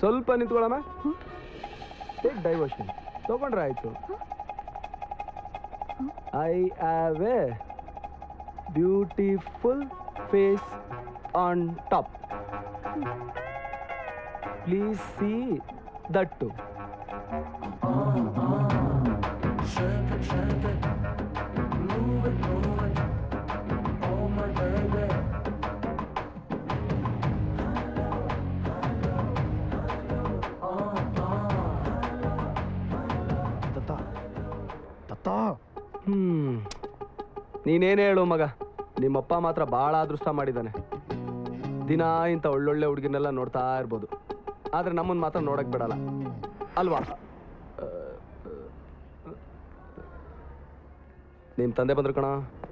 ಸ್ವಲ್ಪ ನಿಂತ್ಕೊಳ್ಳೋಣ take diversion ತಗೊಂಡ್ರೆ ಆಯ್ತು. I have a beautiful face on top please see that Datta hmm. ನೀನೇನೇ ಹೇಳು ಮಗ? ನಿಮ್ಮಪ್ಪ ಮಾತ್ರ ಭಾಳ ಅದೃಷ್ಟ ಮಾಡಿದ್ದಾನೆ. ದಿನ ಇಂಥ ಒಳ್ಳೊಳ್ಳೆ ಹುಡುಗಿನೆಲ್ಲ ನೋಡ್ತಾ ಇರ್ಬೋದು. ಆದರೆ ನಮ್ಮನ್ನು ಮಾತ್ರ ನೋಡಕ್ ಬಿಡಲ್ಲ. ಅಲ್ವಾ? ನಿಮ್ಮ ತಂದೆ ಬಂದ್ರು ಕಣ.